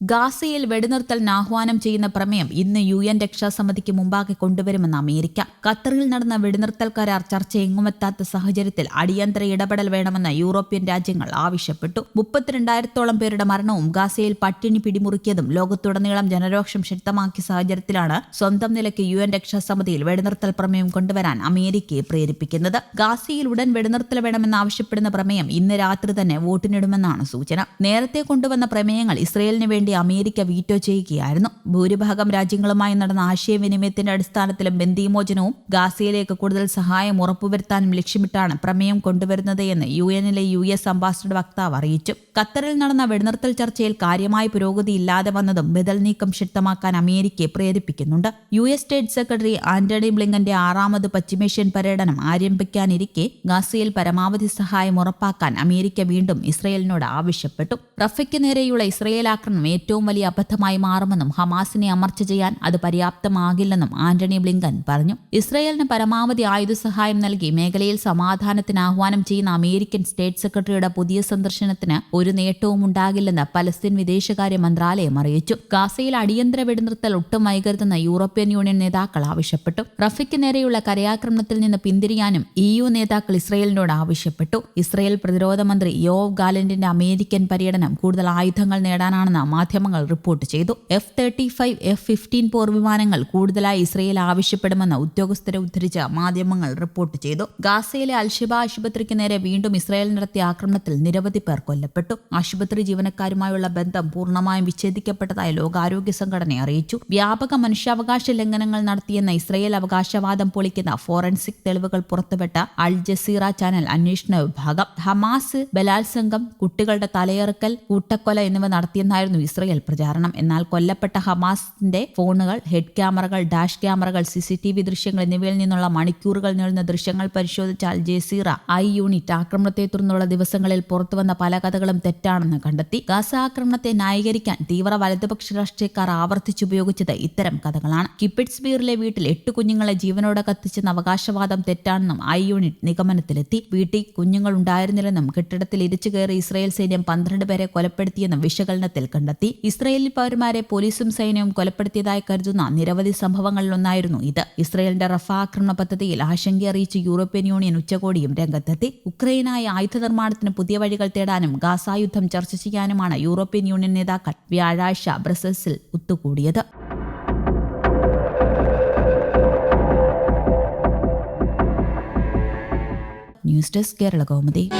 ഗാസയിൽ വെടിനിർത്തലിന് ആഹ്വാനം ചെയ്യുന്ന പ്രമേയം ഇന്ന് യു എൻ രക്ഷാസമിതിക്ക് മുമ്പാകെ കൊണ്ടുവരുമെന്ന് അമേരിക്ക. ഖത്തറിൽ നടന്ന വെടിനിർത്തൽ കരാർ ചർച്ച എങ്ങുമെത്താത്ത സാഹചര്യത്തിൽ അടിയന്തര ഇടപെടൽ വേണമെന്ന് യൂറോപ്യൻ രാജ്യങ്ങൾ ആവശ്യപ്പെട്ടു. മുപ്പത്തിരണ്ടായിരത്തോളം പേരുടെ മരണവും ഗാസയിൽ പട്ടിണി പിടിമുറുക്കിയതും ലോകത്തുടനീളം ജനരോക്ഷം ശക്തമാക്കിയ സാഹചര്യത്തിലാണ് സ്വന്തം നിലയ്ക്ക് യു എൻ രക്ഷാസമിതിയിൽ വെടിനിർത്തൽ പ്രമേയം കൊണ്ടുവരാൻ അമേരിക്കയെ പ്രേരിപ്പിക്കുന്നത്. ഗാസയിൽ ഉടൻ വെടിനിർത്തൽ വേണമെന്ന് ആവശ്യപ്പെടുന്ന പ്രമേയം ഇന്ന് രാത്രി തന്നെ വോട്ടിനിടുമെന്നാണ് സൂചന. നേരത്തെ കൊണ്ടുവന്ന പ്രമേയങ്ങൾ ഇസ്രയേലിന് വേണ്ടി അമേരിക്ക വീറ്റോ ചെയ്യുകയായിരുന്നു. ഭൂരിഭാഗം രാജ്യങ്ങളുമായി നടന്ന ആശയവിനിമയത്തിന്റെ അടിസ്ഥാനത്തിലും ബന്ദിമോചനവും ഗാസയിലേക്ക് കൂടുതൽ സഹായം ഉറപ്പുവരുത്താനും ലക്ഷ്യമിട്ടാണ് പ്രമേയം കൊണ്ടുവരുന്നത് എന്ന് യു എന്നിലെ യു എസ് അംബാസിഡർ വക്താവ് അറിയിച്ചു. ഖത്തറിൽ നടന്ന വെടിനിർത്തൽ ചർച്ചയിൽ കാര്യമായ പുരോഗതി ഇല്ലാതെ വന്നതും ബദൽ നീക്കം ശക്തമാക്കാൻ അമേരിക്കയെ പ്രേരിപ്പിക്കുന്നുണ്ട്. U S state secretary Antony ബ്ലിങ്കന്റെ ആറാമത് പശ്ചിമേഷ്യൻ പര്യടനം ആരംഭിക്കാനിരിക്കെ ഗാസയിൽ പരമാവധി സഹായം ഉറപ്പാക്കാൻ അമേരിക്ക വീണ്ടും ഇസ്രയേലിനോട് ആവശ്യപ്പെട്ടു. റഫയ്ക്ക് നേരെയുള്ള ഇസ്രയേൽ ആക്രമണം ഏറ്റവും വലിയ അബദ്ധമായി മാറുമെന്നും ഹമാസിനെ അമർച്ച ചെയ്യാൻ അത് പര്യാപ്തമാകില്ലെന്നും ആന്റണി ബ്ലിങ്കൻ പറഞ്ഞു. ഇസ്രയേലിന് പരമാവധി ആയുധ സഹായം നൽകി മേഖലയിൽ സമാധാനത്തിന് ആഹ്വാനം ചെയ്യുന്ന അമേരിക്കൻ സ്റ്റേറ്റ് സെക്രട്ടറിയുടെ പുതിയ സന്ദർശനത്തിന് ഒരു നേട്ടവും ഉണ്ടാകില്ലെന്ന് പലസ്തീൻ വിദേശകാര്യ മന്ത്രാലയം അറിയിച്ചു. ഗാസയിൽ അടിയന്തര വെടിനിർത്തൽ ഒട്ടും വൈകരുതെന്ന് യൂറോപ്യൻ യൂണിയൻ നേതാക്കൾ ആവശ്യപ്പെട്ടു. റഫയ്ക്ക് നേരെയുള്ള കരയാക്രമണത്തിൽ നിന്ന് പിന്തിരിയാനും ഇ യു നേതാക്കൾ ഇസ്രയേലിനോട് ആവശ്യപ്പെട്ടു. ഇസ്രയേൽ പ്രതിരോധ മന്ത്രി യോവ് ഗാലന്റിന്റെ അമേരിക്കൻ പര്യടനം കൂടുതൽ ആയുധങ്ങൾ നേടാനാണെന്ന് മാധ്യമങ്ങൾ റിപ്പോർട്ട് ചെയ്തു. F thirty five F fifteen പോർ വിമാനങ്ങൾ കൂടുതലായി ഇസ്രയേൽ ആവശ്യപ്പെടുമെന്ന് ഉദ്യോഗസ്ഥരെ ഉദ്ധരിച്ച മാധ്യമങ്ങൾ റിപ്പോർട്ട് ചെയ്തു. ഗാസയിലെ അൽഷിബ ആശുപത്രിക്ക് നേരെ വീണ്ടും ഇസ്രയേൽ നടത്തിയ ആക്രമണത്തിൽ നിരവധി പേർ കൊല്ലപ്പെട്ടു. ആശുപത്രി ജീവനക്കാരുമായുള്ള ബന്ധം പൂർണമായും വിച്ഛേദിക്കപ്പെട്ടതായി ലോകാരോഗ്യ സംഘടന അറിയിച്ചു. വ്യാപക മനുഷ്യാവകാശ ലംഘനങ്ങൾ നടത്തിയെന്ന ഇസ്രയേൽ അവകാശവാദം പൊളിക്കുന്ന ഫോറൻസിക് തെളിവുകൾ പുറത്തുവിട്ട അൽ ജസീറ ചാനൽ അന്വേഷണ വിഭാഗം. ഹമാസ് ബലാത്സംഗം കുട്ടികളുടെ തലയെറുക്കൽ കൂട്ടക്കൊല എന്നിവ നടത്തിയെന്നായിരുന്നു ഇസ്രയേൽ പ്രചാരണം. എന്നാൽ കൊല്ലപ്പെട്ട ഹമാസിന്റെ ഫോണുകൾ ഹെഡ് ക്യാമറകൾ ഡാഷ് ക്യാമറകൾ സി സി ടി വി ദൃശ്യങ്ങൾ എന്നിവയിൽ നിന്നുള്ള മണിക്കൂറുകൾ നീളുന്ന ദൃശ്യങ്ങൾ പരിശോധിച്ച അൽ ജസീറ ഐ യൂണിറ്റ് ആക്രമണത്തെ തുടർന്നുള്ള ദിവസങ്ങളിൽ പുറത്തുവന്ന പല കഥകളും തെറ്റാണെന്ന് കണ്ടെത്തി. ഗാസ ആക്രമണത്തെ ന്യായീകരിക്കാൻ തീവ്ര വലതുപക്ഷ രാഷ്ട്രീയക്കാർ ആവർത്തിച്ചുപയോഗിച്ചത് ഇത്തരം കഥകളാണ്. കിപ്പിറ്റ്സ് ബീറിലെ വീട്ടിൽ എട്ട് കുഞ്ഞുങ്ങളെ ജീവനോടെ കത്തിച്ചെന്ന അവകാശവാദം തെറ്റാണെന്നും ഐ യൂണിറ്റ് നിഗമനത്തിലെത്തി. വീട്ടിൽ കുഞ്ഞുങ്ങൾ ഉണ്ടായിരുന്നില്ലെന്നും കെട്ടിടത്തിൽ ഇരിച്ചു കയറി ഇസ്രായേൽ സൈന്യം പന്ത്രണ്ട് പേരെ കൊലപ്പെടുത്തിയെന്നും വിശകലനത്തിൽ കണ്ടെത്തി. ഇസ്രയേലി പൗരന്മാരെ പോലീസും സൈന്യവും കൊലപ്പെടുത്തിയതായി കരുതുന്ന നിരവധി സംഭവങ്ങളിലൊന്നായിരുന്നു ഇത്. ഇസ്രയേലിന്റെ റഫ ആക്രമണ പദ്ധതിയിൽ ആശങ്ക അറിയിച്ച് യൂറോപ്യൻ യൂണിയൻ ഉച്ചകോടിയും രംഗത്തെത്തി. ഉക്രൈനായി ആയുധ നിർമ്മാണത്തിന് പുതിയ വഴികൾ തേടാനും ഗാസായുദ്ധം ചർച്ച ചെയ്യാനുമാണ് യൂറോപ്യൻ യൂണിയൻ നേതാക്കൾ വ്യാഴാഴ്ച ബ്രസൽസിൽ ഒത്തുകൂടിയത്. News desk Kerala Kaumudi.